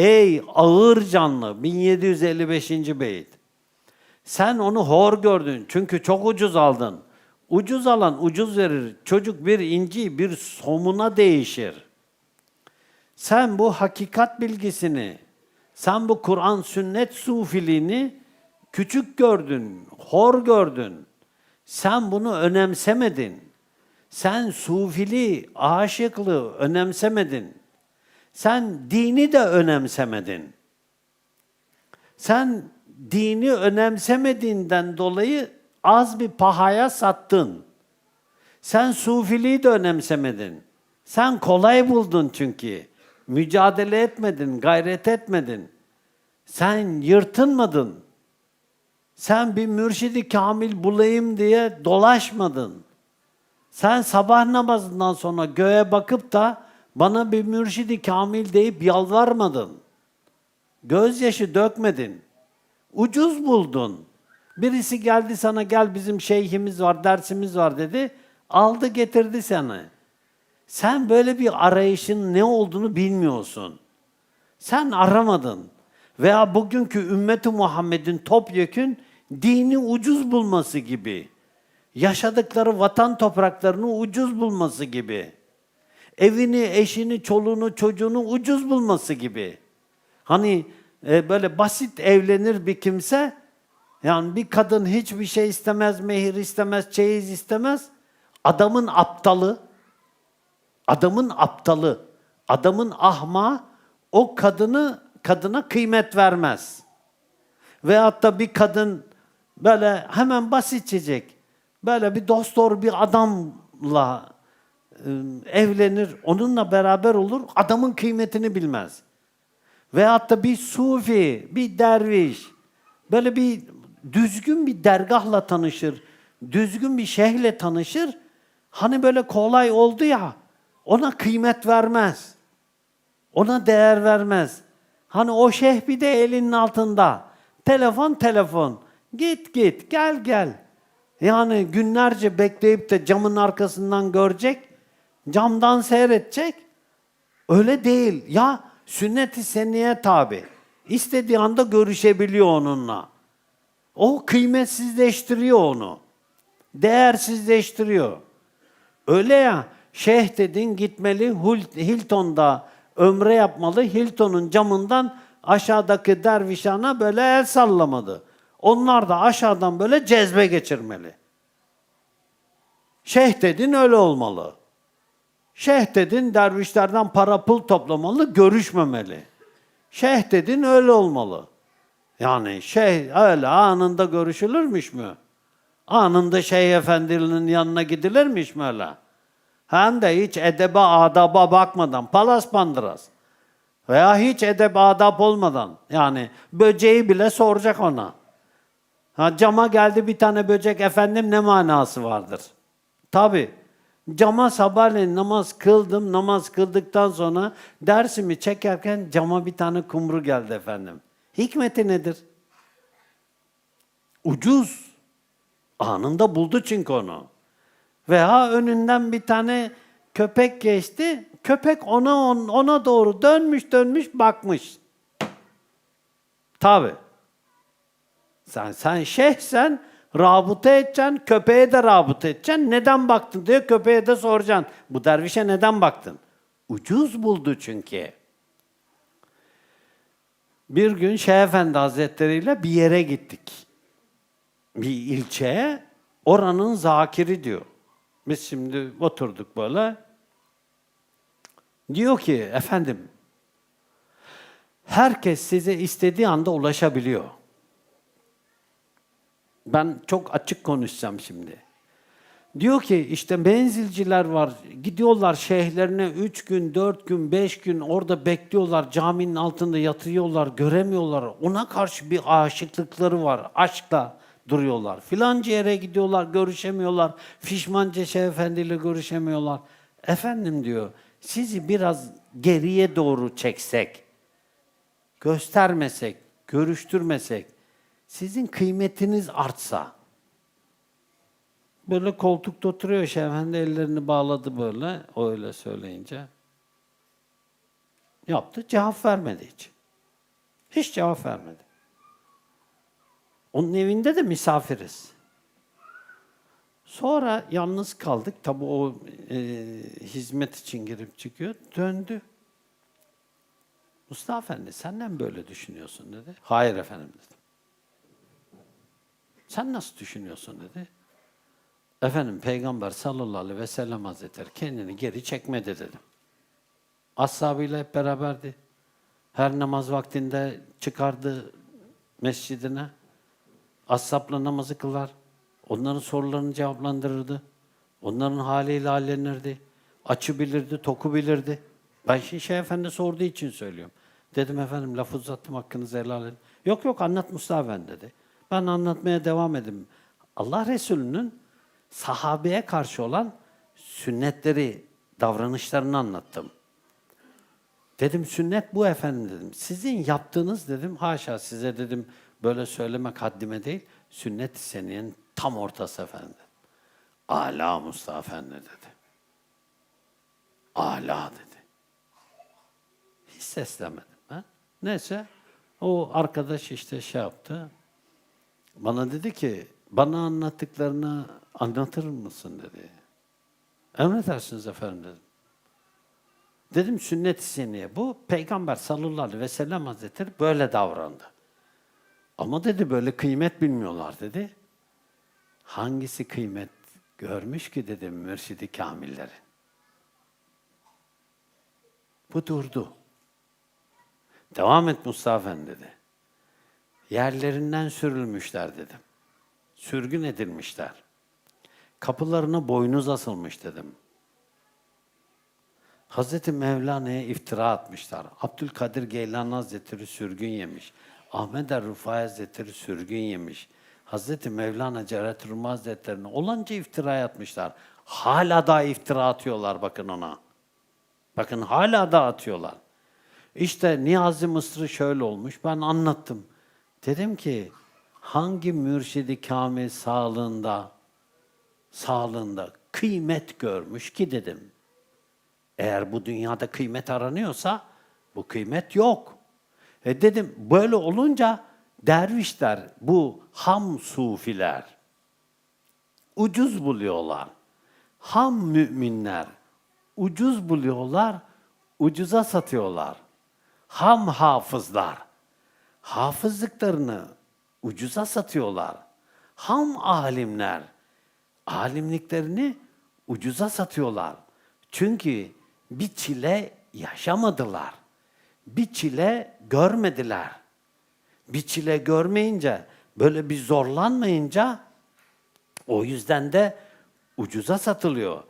Ey ağır canlı 1755. beyit. Sen onu hor gördün çünkü çok ucuz aldın. Ucuz alan ucuz verir. Çocuk bir inci bir somuna değişir. Sen bu hakikat bilgisini, sen bu Kur'an sünnet sufiliğini küçük gördün, hor gördün. Sen bunu önemsemedin. Sen sufili, aşıklığı önemsemedin. Sen dini de önemsemedin. Sen dini önemsemediğinden dolayı az bir pahaya sattın. Sen sufiliği de önemsemedin. Sen kolay buldun çünkü. Mücadele etmedin, gayret etmedin. Sen yırtınmadın. Sen bir mürşidi kamil bulayım diye dolaşmadın. Sen sabah namazından sonra göğe bakıp da bana bir mürşidi kamil deyip yalvarmadın. Gözyaşı dökmedin. Ucuz buldun. Birisi geldi sana gel bizim şeyhimiz var, dersimiz var dedi. Aldı getirdi seni. Sen böyle bir arayışın ne olduğunu bilmiyorsun. Sen aramadın. Veya bugünkü ümmeti Muhammed'in topyekün dini ucuz bulması gibi. Yaşadıkları vatan topraklarını ucuz bulması gibi. Evini, eşini, çoluğunu, çocuğunu ucuz bulması gibi. Hani e, böyle basit evlenir bir kimse, yani bir kadın hiçbir şey istemez, mehir istemez, çeyiz istemez. Adamın aptalı, adamın aptalı, adamın ahma o kadını kadına kıymet vermez. Veyahut da bir kadın böyle hemen basitçecek, böyle bir dost doğru bir adamla evlenir, onunla beraber olur, adamın kıymetini bilmez. Veyahut da bir sufi, bir derviş, böyle bir düzgün bir dergahla tanışır, düzgün bir şeyhle tanışır, hani böyle kolay oldu ya, ona kıymet vermez. Ona değer vermez. Hani o şeyh bir de elinin altında. Telefon telefon. Git git gel gel. Yani günlerce bekleyip de camın arkasından görecek. Camdan seyredecek. Öyle değil. Ya sünnet-i senniye tabi. İstediği anda görüşebiliyor onunla. O kıymetsizleştiriyor onu. Değersizleştiriyor. Öyle ya, şeyh dedin gitmeli Hilton'da ömre yapmalı. Hilton'un camından aşağıdaki dervişana böyle el sallamadı. Onlar da aşağıdan böyle cezbe geçirmeli. Şeyh dedin öyle olmalı. Şeyh dedin dervişlerden para pul toplamalı, görüşmemeli. Şeyh dedin öyle olmalı. Yani şeyh öyle anında görüşülürmüş mü? Anında şeyh efendinin yanına gidilirmiş mi öyle? Hem de hiç edebe adaba bakmadan, palas pandıras. Veya hiç edep adap olmadan. Yani böceği bile soracak ona. Ha, cama geldi bir tane böcek efendim ne manası vardır? Tabi. Cama sabahleyin namaz kıldım. Namaz kıldıktan sonra dersimi çekerken cama bir tane kumru geldi efendim. Hikmeti nedir? Ucuz. Anında buldu çünkü onu. Veya önünden bir tane köpek geçti. Köpek ona ona doğru dönmüş dönmüş bakmış. Tabi. Sen sen şeyhsen rabıta edeceksin, köpeğe de rabıta edeceksin. Neden baktın diye köpeğe de soracaksın. Bu dervişe neden baktın? Ucuz buldu çünkü. Bir gün Şeyh Efendi Hazretleri ile bir yere gittik. Bir ilçeye, oranın zakiri diyor. Biz şimdi oturduk böyle. Diyor ki, efendim, herkes size istediği anda ulaşabiliyor. Ben çok açık konuşacağım şimdi. Diyor ki işte menzilciler var, gidiyorlar şeyhlerine üç gün, dört gün, beş gün orada bekliyorlar, caminin altında yatıyorlar, göremiyorlar. Ona karşı bir aşıklıkları var, aşkla duruyorlar. Filanca yere gidiyorlar, görüşemiyorlar. Fişmanca Şeyh Efendi görüşemiyorlar. Efendim diyor, sizi biraz geriye doğru çeksek, göstermesek, görüştürmesek, sizin kıymetiniz artsa. Böyle koltukta oturuyor Şeyh Efendi ellerini bağladı böyle, o öyle söyleyince. Yaptı, cevap vermedi hiç. Hiç cevap vermedi. Onun evinde de misafiriz. Sonra yalnız kaldık. Tabii o e, hizmet için girip çıkıyor. Döndü. Mustafa Efendi senden böyle düşünüyorsun dedi. Hayır efendim dedim. Sen nasıl düşünüyorsun dedi. Efendim Peygamber sallallahu aleyhi ve sellem hazretleri kendini geri çekmedi dedim. Ashabıyla hep beraberdi. Her namaz vaktinde çıkardı mescidine. Ashabla namazı kılar. Onların sorularını cevaplandırırdı. Onların haliyle hallenirdi. Açı bilirdi, toku bilirdi. Ben şimdi şey efendi sorduğu için söylüyorum. Dedim efendim laf uzattım hakkınızı helal edin. Yok yok anlat Mustafa Efendi dedi. Ben anlatmaya devam edeyim. Allah Resulü'nün sahabeye karşı olan sünnetleri, davranışlarını anlattım. Dedim sünnet bu efendim dedim. Sizin yaptığınız dedim haşa size dedim böyle söylemek haddime değil. Sünnet senin tam ortası efendim. Ala Mustafa Efendi dedi. Ala dedi. Hiç seslemedim ben. Neyse o arkadaş işte şey yaptı. Bana dedi ki bana anlattıklarını anlatır mısın dedi. Emredersiniz efendim dedim. Dedim sünnet-i seniye bu. Peygamber sallallahu aleyhi ve sellem hazretleri böyle davrandı. Ama dedi böyle kıymet bilmiyorlar dedi. Hangisi kıymet görmüş ki dedim mürşidi kamilleri. Bu durdu. Devam et Mustafa dedi. Yerlerinden sürülmüşler dedim. Sürgün edilmişler. Kapılarına boynuz asılmış dedim. Hazreti Mevlana'ya iftira atmışlar. Abdülkadir Geylani Hazretleri sürgün yemiş. Ahmet er Rufai Hazretleri sürgün yemiş. Hazreti Mevlana Celalettin Rumi Hazretleri'ne olanca iftira atmışlar. Hala da iftira atıyorlar bakın ona. Bakın hala da atıyorlar. İşte Niyazi Mısır'ı şöyle olmuş. Ben anlattım. Dedim ki hangi mürşidi kamil sağlığında sağlığında kıymet görmüş ki dedim. Eğer bu dünyada kıymet aranıyorsa bu kıymet yok. E dedim böyle olunca dervişler, bu ham sufiler ucuz buluyorlar. Ham müminler ucuz buluyorlar, ucuza satıyorlar. Ham hafızlar hafızlıklarını ucuza satıyorlar. Ham alimler alimliklerini ucuza satıyorlar. Çünkü bir çile yaşamadılar. Bir çile görmediler. Bir çile görmeyince, böyle bir zorlanmayınca o yüzden de ucuza satılıyor.